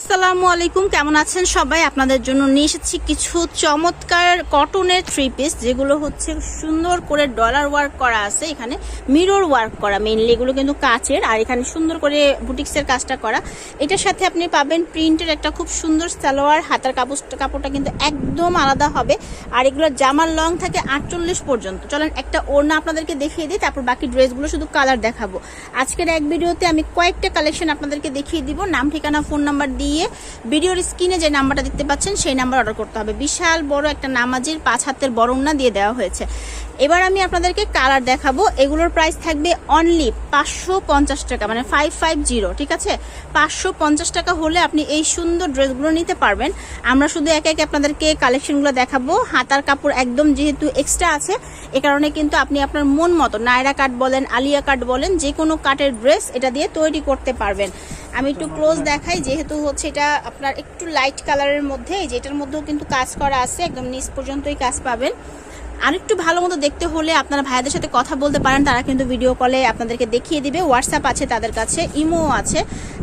আসসালামু আলাইকুম, কেমন আছেন সবাই? আপনাদের জন্য নিয়ে এসেছি কিছু চমৎকার কটনের থ্রি পিস যেগুলো হচ্ছে সুন্দর করে ডলার ওয়ার্ক করা আছে। এখানে মিরর ওয়ার্ক করা মেইনলি এগুলো কিন্তু কাচের, আর এখানে সুন্দর করে বুটিক্সের কাজটা করা। এটার সাথে আপনি পাবেন প্রিন্টের একটা খুব সুন্দর সালোয়ার, হাতার কাপড়, কাপড়টা কিন্তু একদম আলাদা হবে। আর এগুলোর জামার লং থাকে আটচল্লিশ পর্যন্ত। চলেন একটা ওড়না আপনাদেরকে দেখিয়ে দিই, তারপর বাকি ড্রেসগুলো শুধু কালার দেখাবো। আজকের এক ভিডিওতে আমি কয়েকটা কালেকশন আপনাদেরকে দেখিয়ে দিব। নাম, ঠিকানা ফোন নাম্বার দিয়ে ভিডিওর স্ক্রিনে যে নাম্বারটা দেখতে পাচ্ছেন, সেই নাম্বার অর্ডার করতে হবে। বিশাল বড় একটা নামাজির পাঁচ হাতের বড় ওড়না দিয়ে দেওয়া হয়েছে। এবার আমি আপনাদেরকে কালার দেখাবো। এগুলোর প্রাইস থাকবে অনলি পাঁচশো পঞ্চাশ টাকা মানে ফাইভ ফাইভ জিরো ঠিক আছে? পাঁচশো পঞ্চাশ টাকা হলে আপনি এই সুন্দর ড্রেসগুলো নিতে পারবেন। আমরা শুধু একে একে আপনাদেরকে কালেকশনগুলো দেখাবো। হাতার কাপড় একদম যেহেতু এক্সট্রা আছে, এ কারণে কিন্তু আপনি আপনার মন মতো, নায়রা কাট বলেন, আলিয়া কাট বলেন যে কোনো কাটের ড্রেস এটা দিয়ে তৈরি করতে পারবেন। আমি একটু ক্লোজ দেখাই, যেহেতু হচ্ছে এটা আপনার একটু লাইট কালারের মধ্যে যেটার মধ্যেও কিন্তু কাজ করা আছে, একদম নিচ পর্যন্তই কাজ পাবেন। আর একটু ভালো মতো দেখতে হলে আপনারা ভাইয়াদের সাথে কথা বলতে পারেন, তারা কিন্তু ভিডিও কলে আপনাদেরকে দেখিয়ে দিবে। হোয়াটসঅ্যাপ আছে তাদের কাছে ইমো আছে।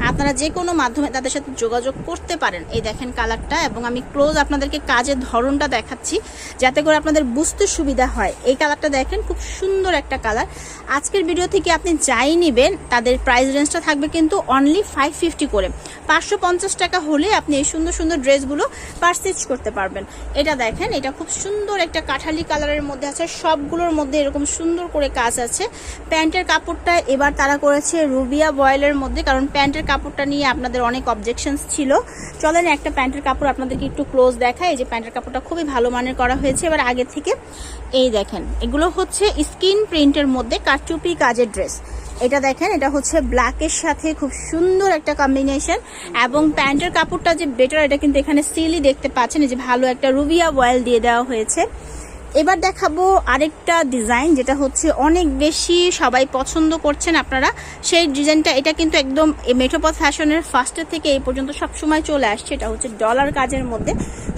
আপনারা যে কোনো মাধ্যমে তাদের সাথে যোগাযোগ করতে পারেন। এই দেখেন কালারটা এবং আমি ক্লোজ আপনাদেরকে কাজের ধরনটা দেখাচ্ছি, যাতে করে আপনাদের বুঝতে সুবিধা হয়। এই কালারটা দেখেন, খুব সুন্দর একটা কালার আজকের ভিডিও থেকে আপনি যাই নেবেন, তাদের প্রাইস রেঞ্জটা থাকবে কিন্তু অনলি ফাইভ ফিফটি করে। পাঁচশো পঞ্চাশ টাকা হলে আপনি এই সুন্দর সুন্দর ড্রেসগুলো পারচেজ করতে পারবেন। এটা দেখেন, এটা খুব সুন্দর একটা কাঠালি কালারের মধ্যে আছে। সবগুলোর মধ্যে এরকম সুন্দর করে কাজ আছে। প্যান্টের কাপড়টা এবার তারা করেছে রুবিয়া বয়েলের মধ্যে, কারণ প্যান্টের কাপড়টা নিয়ে আপনাদের অনেক অবজেকশনস ছিল। চলেন একটা প্যান্টের কাপড় আপনাদেরকে একটু ক্লোজ দেখায় এই যে প্যান্টের কাপড়টা খুবই ভালো মানের করা হয়েছে। এবার আগে থেকে এই দেখেন, এগুলো হচ্ছে স্কিন প্রিন্টের মধ্যে কারচুপি কাজের ড্রেস। এটা দেখেন, এটা হচ্ছে ব্ল্যাকের সাথে খুব সুন্দর একটা কম্বিনেশন এবং প্যান্টের কাপড়টা যে বেটার এটা কিন্তু এখানে সিলি দেখতে পাচ্ছেন। এই যে ভালো একটা রুবিয়া বয়েল দিয়ে দেওয়া হয়েছে। এবার দেখাবো আরেকটা ডিজাইন যেটা হচ্ছে অনেক বেশি সবাই পছন্দ করছেন আপনারা। সেই ডিজাইনটা, এটা কিন্তু একদম মেট্রোপথ ফ্যাশনের ফার্স্টের থেকে এই পর্যন্ত সবসময় চলে আসছে। এটা হচ্ছে ডলার কাজের মধ্যে।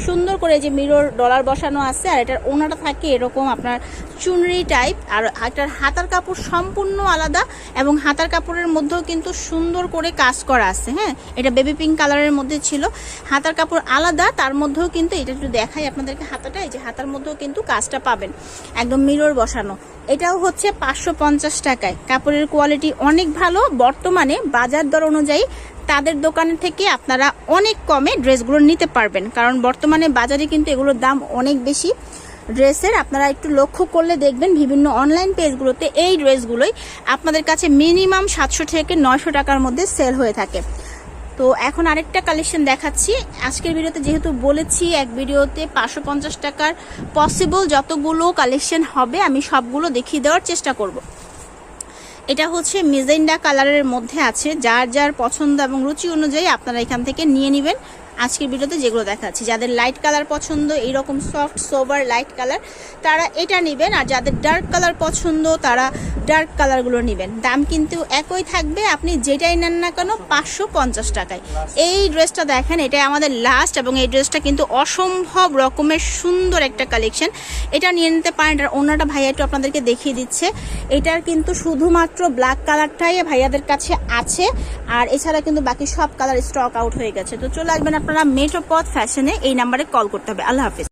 সুন্দর করে যে মিরর ডলার বসানো আছে, আর এটার ওনাটা থাকে এরকম আপনার চুনরি টাইপ আর এটার হাতার কাপড় সম্পূর্ণ আলাদা এবং হাতার কাপড়ের মধ্যেও কিন্তু সুন্দর করে কাজ করা আছে হ্যাঁ? এটা বেবি পিঙ্ক কালারের মধ্যে ছিল। হাতার কাপড় আলাদা, তার মধ্যেও কিন্তু এটা একটু দেখাই আপনাদেরকে হাতাটা, এই যে হাতার মধ্যেও কিন্তু কাজটা পাবেন। একদম মিরর বসানো। এটাও হচ্ছে পাঁচশো পঞ্চাশ টাকায়। কাপড়ের কোয়ালিটি অনেক ভালো। বর্তমানে বাজার দর অনুযায়ী তাদের দোকান থেকে আপনারা অনেক কমে ড্রেসগুলো নিতে পারবেন। কারণ বর্তমানে বাজারে কিন্তু এগুলোর দাম অনেক বেশি। ড্রেসের, আপনারা একটু লক্ষ্য করলে দেখবেন বিভিন্ন অনলাইন পেজগুলোতে এই ড্রেসগুলোই আপনাদের কাছে মিনিমাম সাতশো থেকে নয়শো টাকার মধ্যে সেল হয়ে থাকে। তো এখন আরেকটা কালেকশন দেখাচ্ছি। আজকের ভিডিওতে যেহেতু বলেছি, এক ভিডিওতে পাঁচশো পঞ্চাশ টাকার পসিবল যতগুলো কালেকশন হবে, আমি সবগুলো দেখিয়ে দেওয়ার চেষ্টা করব। এটা হচ্ছে মেজেন্ডা কালারের মধ্যে আছে। যার যার পছন্দ এবং রুচি অনুযায়ী আপনারা এখান থেকে নিয়ে নেবেন। আজকের ভিডিওতে যেগুলো দেখাচ্ছি। যাদের লাইট কালার পছন্দ, এইরকম সফট সোবার লাইট কালার তারা এটা নেবেন। আর যাদের ডার্ক কালার পছন্দ, তারা ডার্ক কালারগুলো নেবেন। দাম কিন্তু একই থাকবে। আপনি যেটাই নেন না কেন পাঁচশো পঞ্চাশ টাকায়। এই ড্রেসটা দেখেন, এটাই আমাদের লাস্ট এবং এই ড্রেসটা কিন্তু অসম্ভব রকমের সুন্দর একটা কালেকশন এটা নিয়ে নিতে পারেন। এটার অন্যটা ভাইয়া একটু আপনাদেরকে দেখিয়ে দিচ্ছে। এটার কিন্তু শুধুমাত্র ব্ল্যাক কালারটাই ভাইয়াদের কাছে আছে। আর এছাড়া কিন্তু বাকি সব কালার স্টক আউট হয়ে গেছে। তো চলে আসবেন আপনারা মেট্রোপথ ফ্যাশনে এই নাম্বারে কল করতে হবে। আল্লাহ হাফিজ।